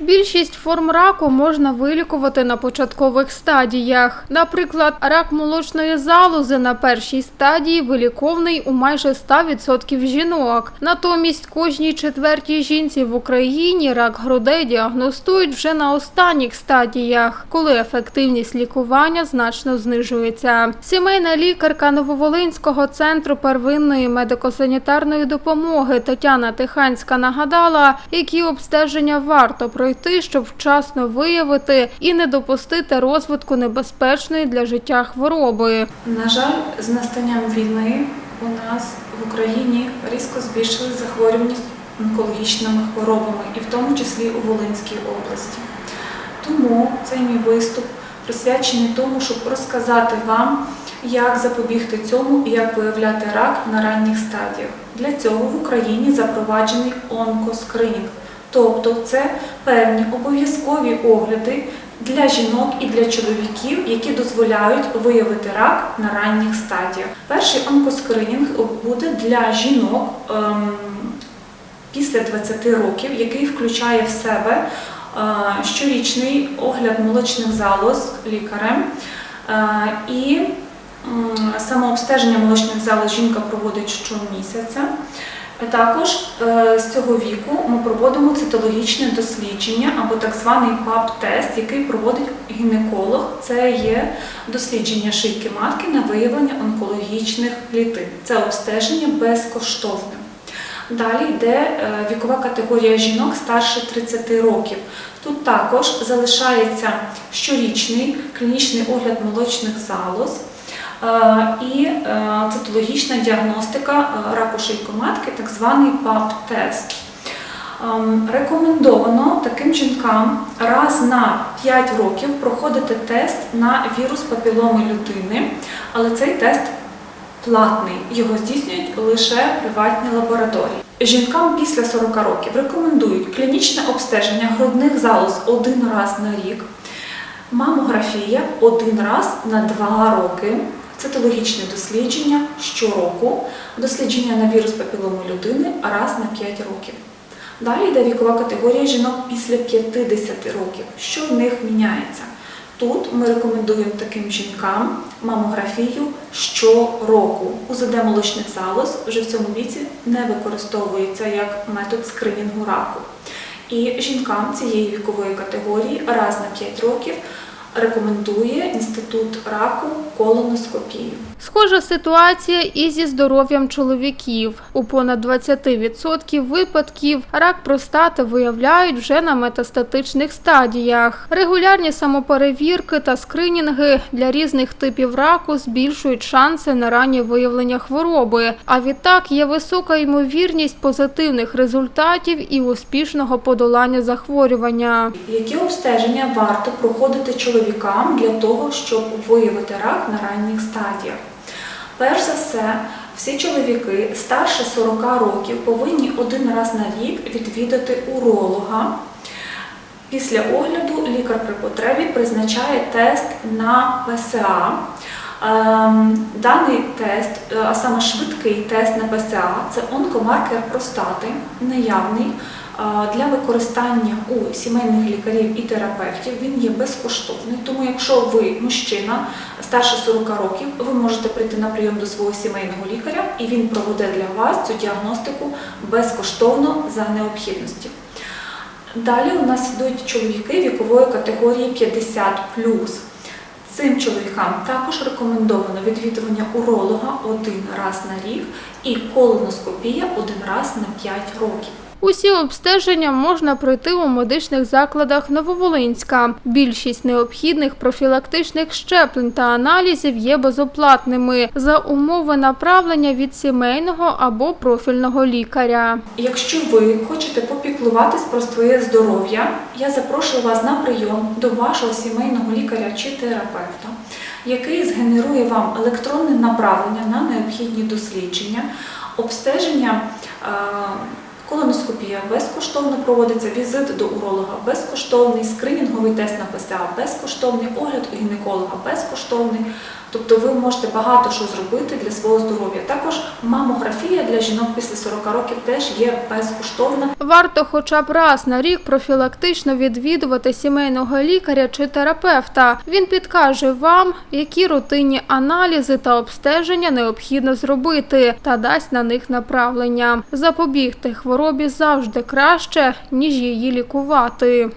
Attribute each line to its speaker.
Speaker 1: Більшість форм раку можна вилікувати на початкових стадіях. Наприклад, рак молочної залози на першій стадії виліковний у майже 100% жінок. Натомість кожній четвертій жінці в Україні рак грудей діагностують вже на останніх стадіях, коли ефективність лікування значно знижується. Сімейна лікарка Нововолинського центру первинної медико-санітарної допомоги Тетяна Тиханська нагадала, які обстеження варто пройти, щоб вчасно виявити і не допустити розвитку небезпечної для життя хвороби.
Speaker 2: На жаль, з настанням війни у нас в Україні різко збільшилась захворюваність онкологічними хворобами, і в тому числі у Волинській області. Тому цей мій виступ присвячений тому, щоб розказати вам, як запобігти цьому і як виявляти рак на ранніх стадіях. Для цього в Україні запроваджений онкоскринінг. Тобто це певні обов'язкові огляди для жінок і для чоловіків, які дозволяють виявити рак на ранніх стадіях. Перший онкоскринінг буде для жінок ем, після 20 років, який включає в себе е, щорічний огляд молочних залоз лікарем е, і самообстеження молочних залоз жінка проводить щомісяця. Також е, з цього віку ми проводимо цитологічне дослідження або так званий ПАП-тест, який проводить гінеколог. Це є дослідження шийки матки на виявлення онкологічних клітин. Це обстеження безкоштовне. Далі йде е, вікова категорія жінок старше 30 років. Тут також залишається щорічний клінічний огляд молочних залоз. Е, і е, цитологічна діагностика е, раку шийкоматки, так званий ПАП-тест. Ем, Рекомендовано таким жінкам раз на 5 років проходити тест на вірус папіломи людини, але цей тест платний. Його здійснюють лише приватні лабораторії. Жінкам після 40 років рекомендують клінічне обстеження грудних залоз один раз на рік, мамографія один раз на 2 роки, цитологічне дослідження щороку, дослідження на вірус папіломи людини раз на 5 років. Далі йде вікова категорія жінок після 50 років. Що в них міняється? Тут ми рекомендуємо таким жінкам мамографію щороку. УЗД молочних залоз вже в цьому віці не використовується як метод скринінгу раку. І жінкам цієї вікової категорії раз на 5 років рекомендує інститут раку колоноскопію.
Speaker 1: Схожа ситуація і зі здоров'ям чоловіків. У понад 20% випадків рак простати виявляють вже на метастатичних стадіях. Регулярні самоперевірки та скринінги для різних типів раку збільшують шанси на раннє виявлення хвороби. А відтак є висока ймовірність позитивних результатів і успішного подолання захворювання.
Speaker 2: Які обстеження варто проходити чоловікам для того, щоб виявити рак на ранніх стадіях? Перш за все, всі чоловіки старше 40 років повинні один раз на рік відвідати уролога. Після огляду лікар при потребі призначає тест на ПСА. Ем, Даний тест, е, а саме швидкий тест на ПСА, це онкомаркер простати, неявний е, для використання у сімейних лікарів і терапевтів. Він є безкоштовний, тому якщо ви мужчина старше 40 років, ви можете прийти на прийом до свого сімейного лікаря, і він проведе для вас цю діагностику безкоштовно за необхідності. Далі у нас йдуть чоловіки вікової категорії 50 Цим чоловікам також рекомендовано відвідування уролога один раз на рік і колоноскопія один раз на 5 років.
Speaker 1: Усі обстеження можна пройти у медичних закладах Нововолинська. Більшість необхідних профілактичних щеплень та аналізів є безоплатними за умови направлення від сімейного або профільного лікаря.
Speaker 2: Якщо ви хочете попіклуватись про своє здоров'я, я запрошую вас на прийом до вашого сімейного лікаря чи терапевта, який згенерує вам електронне направлення на необхідні дослідження, обстеження. Колоноскопія безкоштовно проводиться, візит до уролога безкоштовний, скринінговий тест на ПСА безкоштовний, огляд у гінеколога безкоштовний. Тобто ви можете багато що зробити для свого здоров'я. Також мамографія для жінок після 40 років теж є безкоштовна.
Speaker 1: Варто хоча б раз на рік профілактично відвідувати сімейного лікаря чи терапевта. Він підкаже вам, які рутинні аналізи та обстеження необхідно зробити, та дасть на них направлення. Запобігти хворобі завжди краще, ніж її лікувати.